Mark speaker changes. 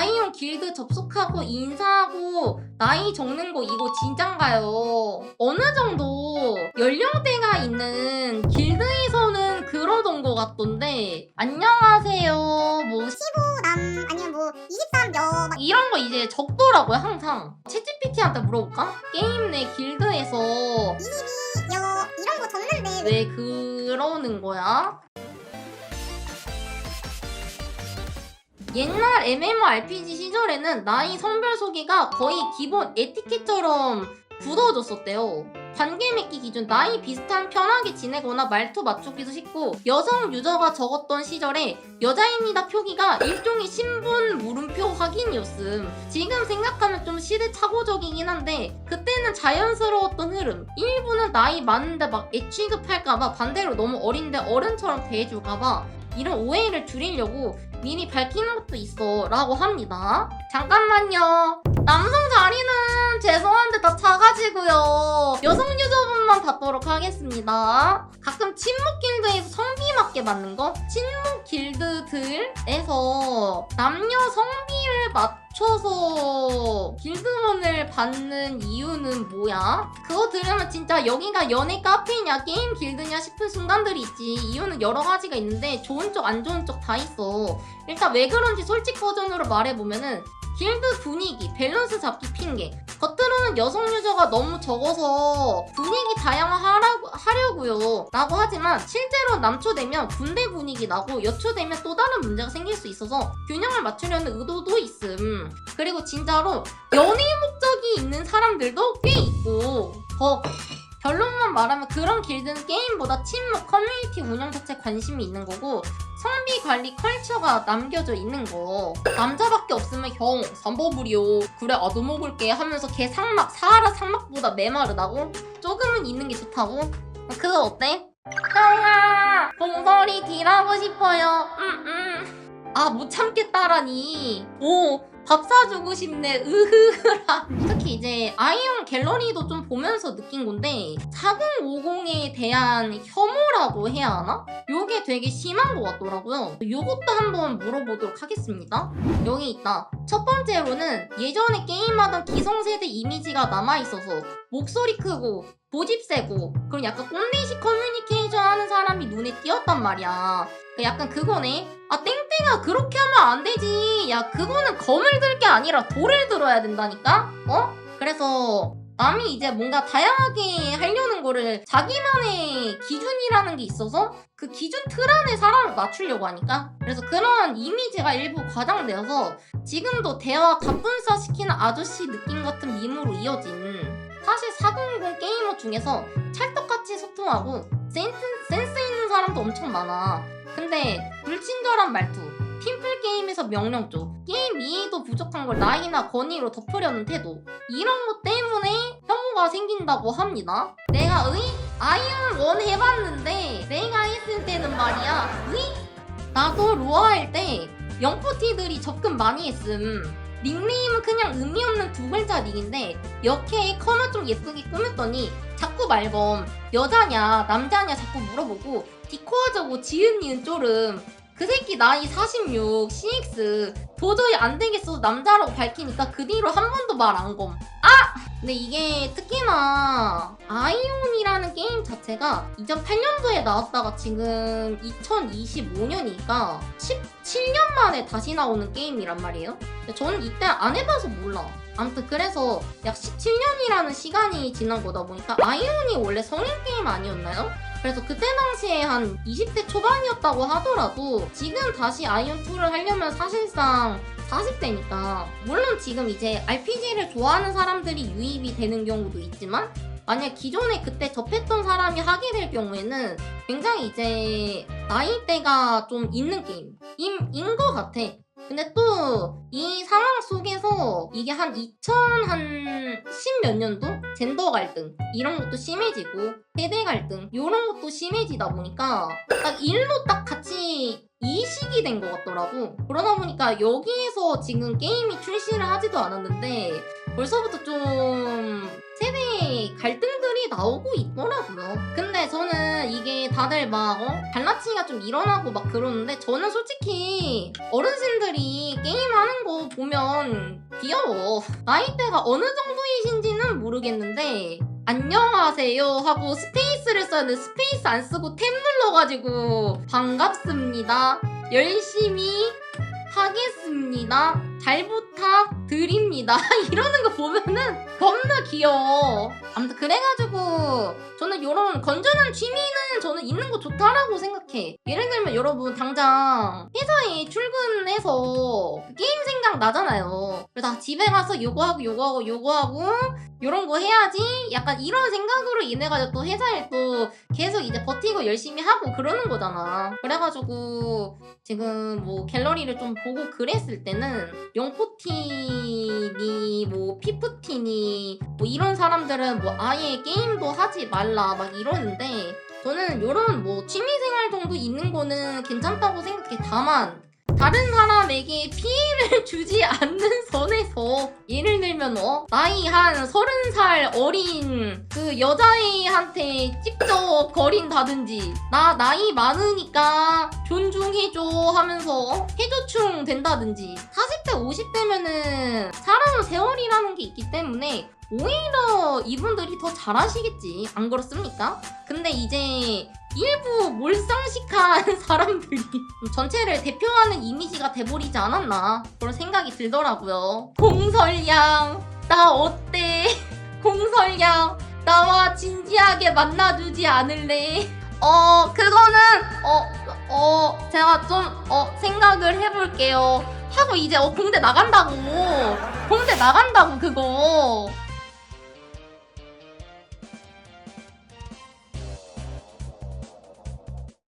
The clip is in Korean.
Speaker 1: 아이온 길드 접속하고 인사하고 나이 적는 거 이거 진짠가요? 어느 정도 연령대가 있는 길드에서는 그러던 것 같던데 안녕하세요 뭐
Speaker 2: 15남 아니면 뭐 23여 막
Speaker 1: 이런 거 이제 적더라고요 항상 챗GPT한테 물어볼까? 게임 내 길드에서
Speaker 2: 22여 이런 거 적는데
Speaker 1: 왜 그러는 거야? 옛날 MMORPG 시절에는 나이 성별 소개가 거의 기본 에티켓처럼 굳어졌었대요. 관계 맺기 기준 나이 비슷한 편하게 지내거나 말투 맞추기도 쉽고 여성 유저가 적었던 시절에 여자입니다 표기가 일종의 신분 물음표 확인이었음. 지금 생각하면 좀 시대착오적이긴 한데 그때는 자연스러웠던 흐름. 일부는 나이 많은데 막 애취급할까봐 반대로 너무 어린데 어른처럼 대해줄까봐 이런 오해를 줄이려고 미리 밝히는 것도 있어 라고 합니다. 잠깐만요. 남성 자리는 죄송한데 다 차가지고요. 여성 유저분만 받도록 하겠습니다. 가끔 친목 길드에서 성비 맞게 맞는 거? 친목 길드들에서 남녀 성비를 맞 춰서 길드원을 받는 이유는 뭐야? 그거 들으면 진짜 여기가 연애 카페냐 게임 길드냐 싶은 순간들이 있지. 이유는 여러 가지가 있는데 좋은 쪽 안 좋은 쪽 다 있어. 일단 왜 그런지 솔직 버전으로 말해보면은 길드 분위기, 밸런스 잡기 핑계. 겉으로는 여성 유저가 너무 적어서 분위기 다양화하라고 하려고요. 라고 하지만 실제로 남초되면 군대 분위기 나고 여초되면 또 다른 문제가 생길 수 있어서 균형을 맞추려는 의도도 있음. 그리고 진짜로 연애 목적이 있는 사람들도 꽤 있고 더 결론만 말하면 그런 길드는 게임보다 친목 커뮤니티 운영 자체 관심이 있는 거고 관리 컬처가 남겨져 있는 거 남자밖에 없으면 형 삼버블이요 그래 아도 먹을게 하면서 걔 상막 사하라 상막보다 메마르다고? 조금은 있는 게 좋다고? 그거 어때? 형아 봉설이 딜하고 싶어요 음음 아 못 참겠다라니 오 밥 사주고 싶네. 으흐흐라. 특히 이제 아이온 갤러리도 좀 보면서 느낀 건데 4050에 대한 혐오라고 해야 하나? 요게 되게 심한 것 같더라고요. 요것도 한번 물어보도록 하겠습니다. 여기 있다. 첫 번째로는 예전에 게임하던 기성세대 이미지가 남아있어서 목소리 크고 고집 세고 그런 약간 꼰대식 커뮤니케이션 하는 사람이 눈에 띄었단 말이야. 그 약간 그거네. 아 땡 땡아 그렇게 하면 안 되지. 야 그거는 검을 들 게 아니라 돌을 들어야 된다니까? 어? 그래서 남이 이제 뭔가 다양하게 하려는 거를 자기만의 기준이라는 게 있어서 그 기준 틀 안에 사람을 맞추려고 하니까. 그래서 그런 이미지가 일부 과장되어서 지금도 대화 갑분싸 시키는 아저씨 느낌 같은 밈으로 이어진 사실 400 게이머 중에서 찰떡같이 소통하고 센스, 센스 있는 사람도 엄청 많아. 근데 불친절한 말투 팀플 게임에서 명령 쪽 게임 이해도 부족한 걸 나이나 권위로 덮으려는 태도. 이런 것 때문에 혐오가 생긴다고 합니다. 내가 의? 아이언 원 해봤는데 내가 했을 때는 말이야. 의? 나도 로아 할 때 영포티들이 접근 많이 했음. 닉네임은 그냥 의미 없는 두 글자 닉인데 역해에 커머 좀 예쁘게 꾸몄더니 자꾸 말검 여자냐 남자냐 자꾸 물어보고 디코어저고 지은 니은 쪼름 그 새끼 나이 46 CX 도저히 안 되겠어 남자라고 밝히니까 그 뒤로 한 번도 말 안 검. 아! 근데 이게 특히나 아이온이라는 게임 자체가 2008년도에 나왔다가 지금 2025년이니까 17년 만에 다시 나오는 게임이란 말이에요. 저는 이때 안 해봐서 몰라. 아무튼 그래서 약 17년이라는 시간이 지난 거다 보니까 아이온이 원래 성인 게임 아니었나요? 그래서 그때 당시에 한 20대 초반이었다고 하더라도 지금 다시 아이온2를 하려면 사실상 40대니까 물론 지금 이제 RPG를 좋아하는 사람들이 유입이 되는 경우도 있지만 만약 기존에 그때 접했던 사람이 하게 될 경우에는 굉장히 이제 나이대가 좀 있는 게임인 것 같아. 근데 또 이 상황 속에서 이게 한 2000한 10몇 년도? 젠더 갈등. 이런 것도 심해지고 세대 갈등. 이런 것도 심해지다 보니까 딱 일로 딱 같이 이식이 된 것 같더라고. 그러다 보니까 여기에서 지금 게임이 출시를 하지도 않았는데 벌써부터 좀 갈등들이 나오고 있더라고요. 근데 저는 이게 다들 막 어? 갈라치기가 좀 일어나고 막 그러는데 저는 솔직히 어르신들이 게임하는 거 보면 귀여워. 나이대가 어느 정도이신지는 모르겠는데 안녕하세요 하고 스페이스를 써야는 스페이스 안 쓰고 탭 눌러가지고 반갑습니다. 열심히 하겠습니다. 잘 부탁드립니다. 이러는 거 보면은 겁나 귀여워. 아무튼 그래가지고 저는 이런 건전한 취미는 저는 있는 거 좋다라고 생각해. 예를 들면 여러분 당장 회사에 출근해서 게임 생각 나잖아요. 그래서 아, 집에 가서 요거 하고 요거 하고 요거 하고 요런 거 해야지 약간 이런 생각으로 인해가지고 또 회사에 또 계속 이제 버티고 열심히 하고 그러는 거잖아. 그래가지고 지금 뭐 갤러리를 좀 보고 그랬을 때는 영포티니 뭐 피프티니 뭐 이런 사람들은 뭐 아예 게임도 하지 말라 막 이러는데 저는 요런 뭐 취미생활 정도 있는 거는 괜찮다고 생각해. 다만 다른 사람에게 피해를 주지 않는 선에서 예를 들면 어 나이 한 서른 살 어린 그 여자애한테 직접 거린다든지 나 나이 많으니까 존중해줘 하면서 어? 해조충 된다든지 40대 50대면은 사람 세월이라는 게 있기 때문에 오히려 이분들이 더 잘하시겠지 안 그렇습니까? 근데 이제 일부 몰상식한 사람들이 전체를 대표하는 이미지가 돼버리지 않았나 그런 생각이 들더라고요. 공설양 나 어때? 공설양 나와 진지하게 만나주지 않을래? 어 그거는 어 어, 제가 좀 어 생각을 해볼게요. 하고 이제 어 공대 나간다고 공대 나간다고 그거